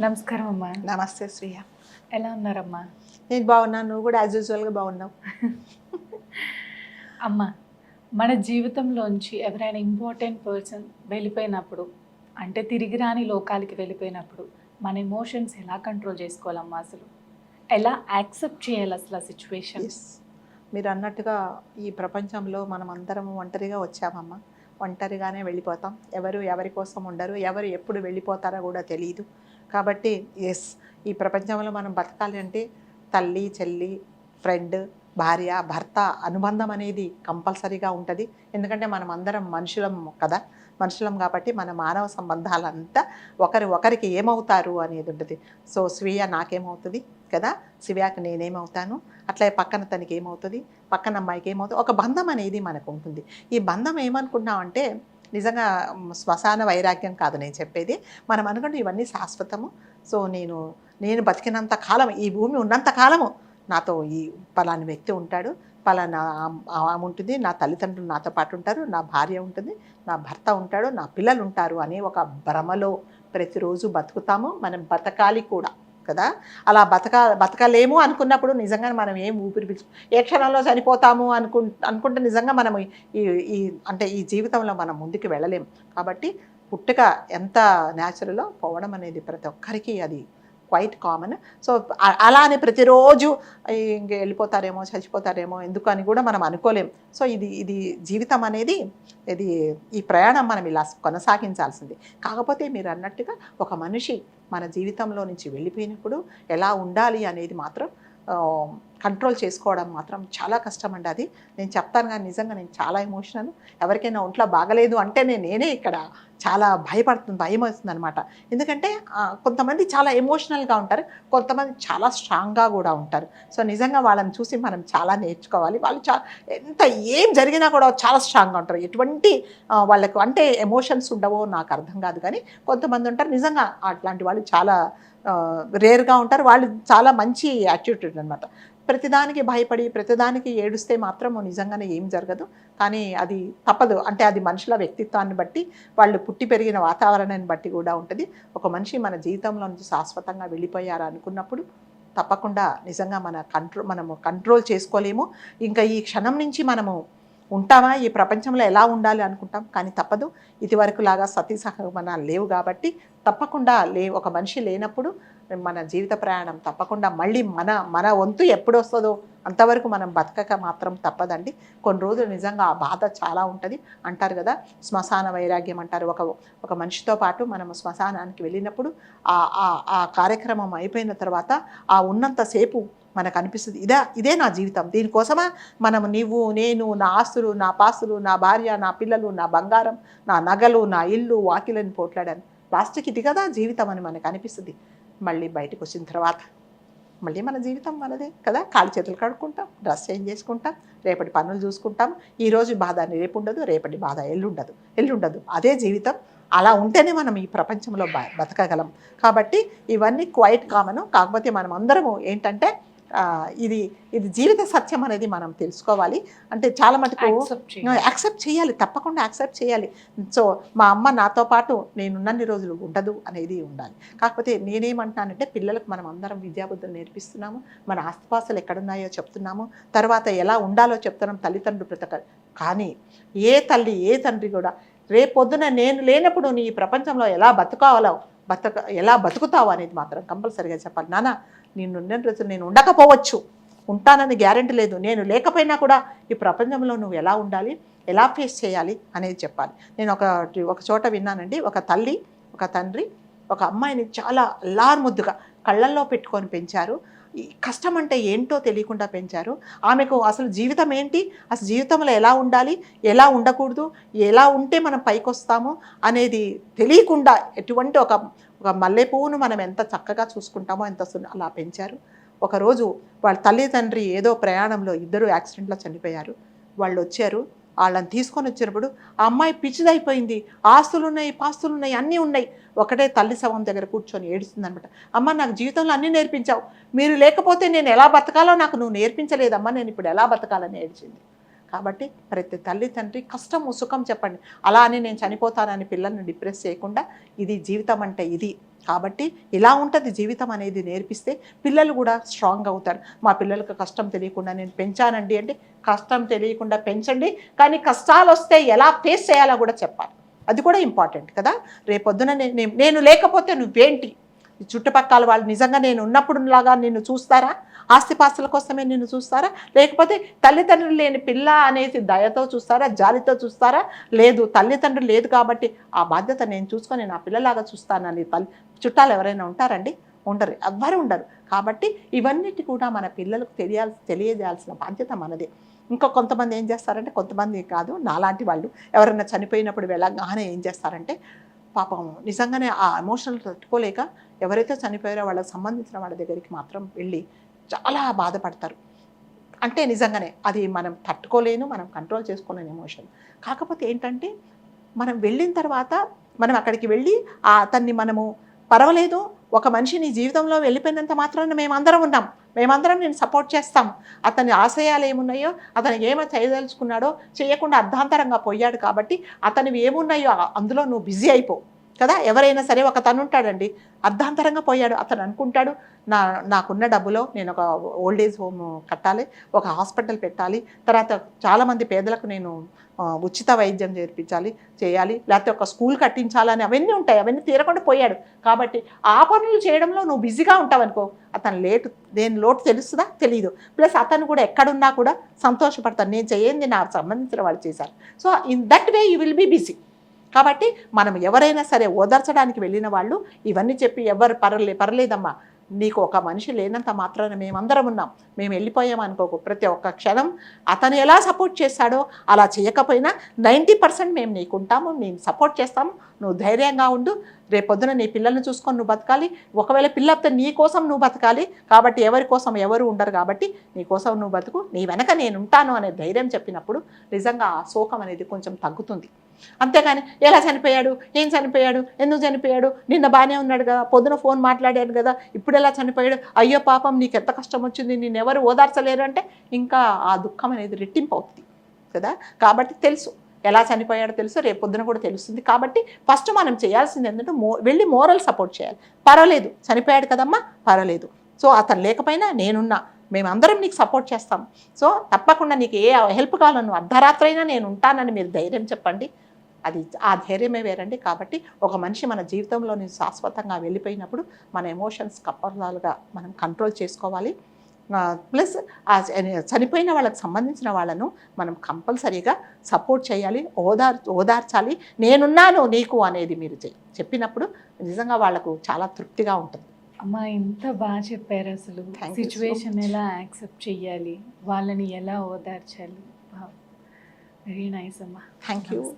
నమస్కారం అమ్మా. నమస్తే శ్రీయ. ఎలా ఉన్నారమ్మా? నేను బాగున్నాను నువ్వు కూడా యాజ్ యూజువల్గా బాగున్నావు. అమ్మ మన జీవితంలోంచి ఎవరైనా ఇంపార్టెంట్ పర్సన్ వెళ్ళిపోయినప్పుడు అంటే తిరిగి రాని లోకాలకి వెళ్ళిపోయినప్పుడు మన ఎమోషన్స్ ఎలా కంట్రోల్ చేసుకోవాలమ్మా అసలు? ఎలా యాక్సెప్ట్ చేయాలి అసలు ఆ సిచ్యువేషన్ మీరు అన్నట్టుగా ఈ ప్రపంచంలో మనం అందరం ఒంటరిగా వచ్చామమ్మా. ఒంటరిగానే వెళ్ళిపోతాం. ఎవరు ఎవరి కోసం ఉండరు ఎవరు ఎప్పుడు వెళ్ళిపోతారో కూడా తెలియదు కాబట్టి ఎస్ ఈ ప్రపంచంలో మనం బతకాలి అంటే తల్లి చెల్లి ఫ్రెండ్ భార్య భర్త అనుబంధం అనేది కంపల్సరీగా ఉంటుంది. ఎందుకంటే మనం అందరం మనుషులం కదా. మనుషులం కాబట్టి మన మానవ సంబంధాలంతా ఒకరి ఒకరికి ఏమవుతారు అనేది ఉంటుంది. సో స్వీయ నాకేమవుతుంది కదా? శివ్యాకి నేనేమవుతాను? అట్లే పక్కన తనకి ఏమవుతుంది పక్కన అమ్మాయికి ఏమవుతుంది ఒక బంధం అనేది మనకు ఉంటుంది ఈ బంధం ఏమనుకున్నామంటే నిజంగా శ్మశాన వైరాగ్యం కాదు నేను చెప్పేది. మనం అనుకుంటే ఇవన్నీ శాశ్వతము. సో నేను నేను బతికినంత కాలం ఈ భూమి ఉన్నంత కాలము నాతో ఈ పలాని వ్యక్తి ఉంటాడు. పలానా ఆమె ఉంటుంది నా తల్లిదండ్రులు నాతో పాటు ఉంటారు నా భార్య ఉంటుంది నా భర్త ఉంటాడు నా పిల్లలు ఉంటారు అనే ఒక భ్రమలో ప్రతిరోజు బతుకుతాము. మనం బతకాలి కూడా. కదా? అలా బతక బతకలేము అనుకున్నప్పుడు నిజంగా మనం ఏం ఊపిరి పీల్చు ఏ క్షణంలో చనిపోతాము అనుకు అనుకుంటే నిజంగా మనం ఈ ఈ అంటే ఈ జీవితంలో మనం ముందుకు వెళ్ళలేము కాబట్టి పుట్టుక ఎంత న్యాచురలో పోవడం అనేది ప్రతి ఒక్కరికి అది క్వైట్ కామన్ సో అలానే అలా అని ప్రతిరోజు ఇంక వెళ్ళిపోతారేమో చచ్చిపోతారేమో ఎందుకు అని కూడా మనం అనుకోలేం. సో ఇది ఇది జీవితం అనేది ఇది ఈ ప్రయాణం మనం ఇలా కొనసాగించాల్సింది. కాకపోతే మీరు అన్నట్టుగా ఒక మనిషి మన జీవితంలో నుంచి వెళ్ళిపోయినప్పుడు ఎలా ఉండాలి అనేది మాత్రం కంట్రోల్ చేసుకోవడం మాత్రం చాలా కష్టం అండి అది. నేను చెప్తాను కానీ నిజంగా నేను చాలా ఎమోషనల్ ఎవరికైనా ఒంట్లో బాగలేదు నేను నేనే ఇక్కడ చాలా భయపడుతుంది భయం వస్తుంది అనమాట ఎందుకంటే కొంతమంది చాలా ఎమోషనల్గా ఉంటారు కొంతమంది చాలా స్ట్రాంగ్గా కూడా ఉంటారు. సో నిజంగా వాళ్ళని చూసి మనం చాలా నేర్చుకోవాలి. వాళ్ళు చా ఎంత ఏం జరిగినా కూడా చాలా స్ట్రాంగ్గా ఉంటారు. ఎటువంటి వాళ్ళకు అంటే ఎమోషన్స్ ఉండవో నాకు అర్థం కాదు కానీ కొంతమంది ఉంటారు. నిజంగా అట్లాంటి వాళ్ళు చాలా రేర్గా ఉంటారు. వాళ్ళు చాలా మంచి యాటిట్యూడ్ అనమాట ప్రతిదానికి భయపడి ప్రతిదానికి ఏడుస్తే మాత్రం నిజంగానే ఏం జరగదు. కానీ అది తప్పదు. అంటే అది మనుషుల వ్యక్తిత్వాన్ని బట్టి వాళ్ళు పుట్టి పెరిగిన వాతావరణాన్ని బట్టి కూడా ఉంటుంది. ఒక మనిషి మన జీవితంలో నుంచి శాశ్వతంగా వెళ్ళిపోయారు అనుకున్నప్పుడు తప్పకుండా నిజంగా మన కంట్రోల్ మనము కంట్రోల్ చేసుకోలేము. ఇంకా ఈ క్షణం నుంచి మనము ఉంటామా? ఈ ప్రపంచంలో ఎలా ఉండాలి అనుకుంటాం? కానీ తప్పదు. ఇదివరకు లాగా సతీ సహగమనాలు లేవు కాబట్టి తప్పకుండా లే ఒక మనిషి లేనప్పుడు మన జీవిత ప్రయాణం తప్పకుండా మళ్ళీ మన మన వంతు ఎప్పుడు వస్తుందో అంతవరకు మనం బతకక మాత్రం తప్పదండి. కొన్ని రోజులు నిజంగా ఆ బాధ చాలా ఉంటుంది. అంటారు కదా శ్మశాన వైరాగ్యం అంటారు. ఒక ఒక మనిషితో పాటు మనం శ్మశానానికి వెళ్ళినప్పుడు ఆ ఆ- ఆ కార్యక్రమం అయిపోయిన తర్వాత ఆ ఉన్నంతసేపు మనకు అనిపిస్తుంది ఇదా ఇదే నా జీవితం. దీనికోసమా మనం నీవు నేను నా ఆస్తులు నా పాస్తులు నా భార్య నా పిల్లలు నా బంగారం నా నగలు నా ఇల్లు వాకిలని పోట్లాడాను. ప్లాస్టిక్ ఇది కదా జీవితం అని మనకు అనిపిస్తుంది మళ్ళీ బయటకు వచ్చిన తర్వాత మళ్ళీ మన జీవితం మనదే కదా. కాలు చేతులు కడుక్కుంటాం డ్రెస్ చేంజ్ చేసుకుంటాం రేపటి పనులు చూసుకుంటాం. ఈరోజు బాధ బాధ రేపు ఉండదు రేపటి బాధ ఎల్లుండదు. ఎల్లుండదు. అదే జీవితం. అలా ఉంటేనే మనం ఈ ప్రపంచంలో బ బతకగలం. కాబట్టి ఇవన్నీ క్వైట్ కామను. కాకపోతే మనం అందరము ఏంటంటే ఇది ఇది జీవిత సత్యం అనేది మనం తెలుసుకోవాలి. అంటే చాలా మటుకు యాక్సెప్ట్ చేయాలి. తప్పకుండా యాక్సెప్ట్ చేయాలి. సో మా అమ్మ నాతో పాటు నేనున్నన్ని రోజులు ఉండదు అనేది ఉండాలి. కాకపోతే నేనేమంటున్నానంటే పిల్లలకు మనం అందరం విద్యాబుద్ధులు నేర్పిస్తున్నాము మన ఆస్తిపాస్తులు ఎక్కడున్నాయో చెప్తున్నాము తర్వాత ఎలా ఉండాలో చెప్తున్నాం తల్లిదండ్రులు ప్రతి ఒక్కరు కానీ ఏ తల్లి ఏ తండ్రి కూడా రేపొద్దున నేను లేనప్పుడు నీ ప్రపంచంలో ఎలా బతుకోవాలో బతక ఎలా బతుకుతావు అనేది మాత్రం కంపల్సరీగా చెప్పాలి. నాన్న నేను ఉన్న రోజులు నేను ఉండకపోవచ్చు. ఉంటానని గ్యారెంటీ లేదు. నేను లేకపోయినా కూడా ఈ ప్రపంచంలో నువ్వు ఎలా ఉండాలి ఎలా ఫేస్ చేయాలి అనేది చెప్పాలి. నేను ఒక ఒక చోట విన్నానండి. ఒక తల్లి ఒక తండ్రి ఒక అమ్మాయిని చాలా ముద్దుగా కళ్ళల్లో పెట్టుకొని పెంచారు. కష్టం అంటే ఏంటో తెలియకుండా పెంచారు. ఆమెకు అసలు జీవితం ఏంటి అసలు జీవితంలో ఎలా ఉండాలి ఎలా ఉండకూడదు ఎలా ఉంటే మనం పైకొస్తాము అనేది తెలియకుండా ఎటువంటి ఒక ఒక మల్లెపువ్వును మనం ఎంత చక్కగా చూసుకుంటామో ఎంత అలా పెంచారు. ఒకరోజు వాళ్ళ తల్లి తండ్రి ఏదో ప్రయాణంలో ఇద్దరు యాక్సిడెంట్లో చనిపోయారు. వాళ్ళు వచ్చారు వాళ్ళని తీసుకొని వచ్చినప్పుడు ఆ అమ్మాయి పిచ్చిదైపోయింది. ఆస్తులు ఉన్నాయి పాస్తులు ఉన్నాయి అన్నీ ఉన్నాయి. ఒకటే తల్లి శవం దగ్గర కూర్చొని ఏడుస్తుందనమాట. అమ్మ నాకు జీవితంలో అన్నీ నేర్పించావు. మీరు లేకపోతే నేను ఎలా బతకాలో నాకు నువ్వు నేర్పించలేదమ్మా. నేను ఇప్పుడు ఎలా బతకాలని ఏడ్చింది. కాబట్టి ప్రతి తల్లి తండ్రి కష్టము సుఖం చెప్పండి. అలా అని నేను చనిపోతానని పిల్లల్ని డిప్రెస్ చేయకుండా ఇది జీవితం అంటే ఇది. కాబట్టి ఇలా ఉంటుంది జీవితం అనేది నేర్పిస్తే పిల్లలు కూడా స్ట్రాంగ్ అవుతారు. మా పిల్లలకు కష్టం తెలియకుండా నేను పెంచానండి అంటే కష్టం తెలియకుండా పెంచండి. కానీ కష్టాలు వస్తే ఎలా ఫేస్ చేయాలో కూడా చెప్పాలి. అది కూడా ఇంపార్టెంట్ కదా. రేపొద్దున నేను నేను- లేకపోతే నువ్వేంటి? చుట్టుపక్కల వాళ్ళు నిజంగా నేను ఉన్నప్పుడులాగా నిన్ను చూస్తారా? ఆస్తిపాస్తుల కోసమే నిన్ను చూస్తారా? లేకపోతే తల్లిదండ్రులు లేని పిల్ల అనేసి దయతో చూస్తారా? జాలితో చూస్తారా? లేదు తల్లిదండ్రులు లేదు కాబట్టి ఆ బాధ్యత నేను చూసుకొని నా పిల్లలాగా చూస్తానని తల్లి చుట్టాలు ఎవరైనా ఉంటారండి? ఉండరు ఎవ్వరు ఉండరు. కాబట్టి ఇవన్నిటి కూడా మన పిల్లలకు తెలియాల్సి తెలియజేయాల్సిన బాధ్యత మనదే. ఇంకా కొంతమంది ఏం చేస్తారంటే కొంతమంది కాదు నాలాంటి వాళ్ళు. ఎవరైనా చనిపోయినప్పుడు వెళ్ళగానే ఏం చేస్తారంటే పాపం నిజంగానే ఆ ఎమోషనల్ తట్టుకోలేక ఎవరైతే చనిపోయారో వాళ్ళకి సంబంధించిన వాళ్ళ దగ్గరికి మాత్రం వెళ్ళి చాలా బాధపడతారు. అంటే నిజంగానే అది మనం తట్టుకోలేను మనం కంట్రోల్ చేసుకోలేని ఎమోషన్ కాకపోతే ఏంటంటే మనం వెళ్ళిన తర్వాత మనం అక్కడికి వెళ్ళి ఆ అతన్ని మనము పర్వాలేదు ఒక మనిషి నీ జీవితంలో వెళ్ళిపోయినంత మాత్రాన మేమందరం ఉన్నాం. మేమందరం నేను సపోర్ట్ చేస్తాం. అతని ఆశయాలు ఏమున్నాయో అతను ఏమో చేయదలుచుకున్నాడో చేయకుండా అర్ధాంతరంగా పోయాడు కాబట్టి అతనివి ఏమున్నాయో అందులో నువ్వు బిజీ అయిపో. కదా? ఎవరైనా సరే ఒక తను ఉంటాడండి. అర్ధాంతరంగా పోయాడు. అతను అనుకుంటాడు నా నాకున్న డబ్బులో నేను ఒక ఓల్డ్ ఏజ్ హోమ్ కట్టాలి ఒక హాస్పిటల్ పెట్టాలి తర్వాత చాలామంది పేదలకు నేను ఉచిత వైద్యం చేర్పించాలి చేయాలి లేకపోతే ఒక స్కూల్ కట్టించాలని అవన్నీ ఉంటాయి. అవన్నీ తీరకుండా పోయాడు. కాబట్టి ఆ పనులు చేయడంలో నువ్వు బిజీగా ఉంటావనుకో అతను లేటు దేని లోటు తెలుస్తుందా? తెలియదు ప్లస్ అతను కూడా ఎక్కడున్నా కూడా సంతోషపడతాను నేను చేయండి నాకు సంబంధించిన వాళ్ళు చేశారు. So in that way you will be busy. కాబట్టి మనం ఎవరైనా సరే ఓదార్చడానికి వెళ్ళిన వాళ్ళు ఇవన్నీ చెప్పి ఎవరు పర్లే పర్లేదమ్మా. నీకు ఒక మనిషి లేనంత మాత్రాన మేమందరం ఉన్నాం. మేము వెళ్ళిపోయాం అనుకోకు. ప్రతి ఒక్క క్షణం అతను ఎలా సపోర్ట్ చేశాడో అలా చేయకపోయినా నైంటీ పర్సెంట్ మేము నీకు ఉంటాము సపోర్ట్ చేస్తాము. నువ్వు ధైర్యంగా ఉండు. రేపొద్దున నీ పిల్లల్ని చూసుకొని నువ్వు బతకాలి. ఒకవేళ పిల్లలతో నీ కోసం నువ్వు బతకాలి. కాబట్టి ఎవరి కోసం ఎవరు ఉండరు కాబట్టి నీ కోసం నువ్వు బతుకు. నీ వెనక నేను ఉంటాను అనే ధైర్యం చెప్పినప్పుడు నిజంగా ఆ శోకం అనేది కొంచెం తగ్గుతుంది. అంతేగాని ఎలా చనిపోయాడు? ఏం చనిపోయాడు? ఎందుకు చనిపోయాడు? నిన్న బాగానే ఉన్నాడు కదా పొద్దున ఫోన్ మాట్లాడాడు కదా ఇప్పుడు ఎలా చనిపోయాడు? అయ్యో పాపం నీకు ఎంత కష్టం వచ్చింది నేను ఎవరు ఓదార్చలేరు అంటే ఇంకా ఆ దుఃఖం అనేది రెట్టింపు అవుతుంది కదా? కాబట్టి తెలుసు. ఎలా చనిపోయాడో తెలుసు రేపు పొద్దున కూడా తెలుస్తుంది. కాబట్టి ఫస్ట్ మనం చేయాల్సింది ఏంటంటే మో వెళ్ళి మోరల్ సపోర్ట్ చేయాలి. పర్వాలేదు చనిపోయాడు కదమ్మా పర్వాలేదు. సో అతను లేకపోయినా నేనున్నా మేమందరం నీకు సపోర్ట్ చేస్తాం. సో తప్పకుండా నీకు ఏ హెల్ప్ కావాలో నువ్వు అర్ధరాత్రైనా నేను ఉంటానని మీరు ధైర్యం చెప్పండి. అది ఆ ధైర్యమే వేరండి. కాబట్టి ఒక మనిషి మన జీవితంలో నుంచి శాశ్వతంగా వెళ్ళిపోయినప్పుడు మన ఎమోషన్స్ కప్పలాలుగా మనం కంట్రోల్ చేసుకోవాలి. ప్లస్ ఆ చని- చనిపోయిన వాళ్ళకి సంబంధించిన వాళ్ళను మనం కంపల్సరీగా సపోర్ట్ చేయాలి. ఓదార్ ఓదార్చాలి. నేనున్నాను నీకు అనేది మీరు చెప్పినప్పుడు నిజంగా వాళ్ళకు చాలా తృప్తిగా ఉంటుంది. అమ్మా ఎంత బాగా చెప్పారు అసలు. సిచ్యువేషన్. ఎలా యాక్సెప్ట్ చెయ్యాలి? వాళ్ళని ఎలా ఓదార్చాలి? వెరీ నైస్ అమ్మా. Thank you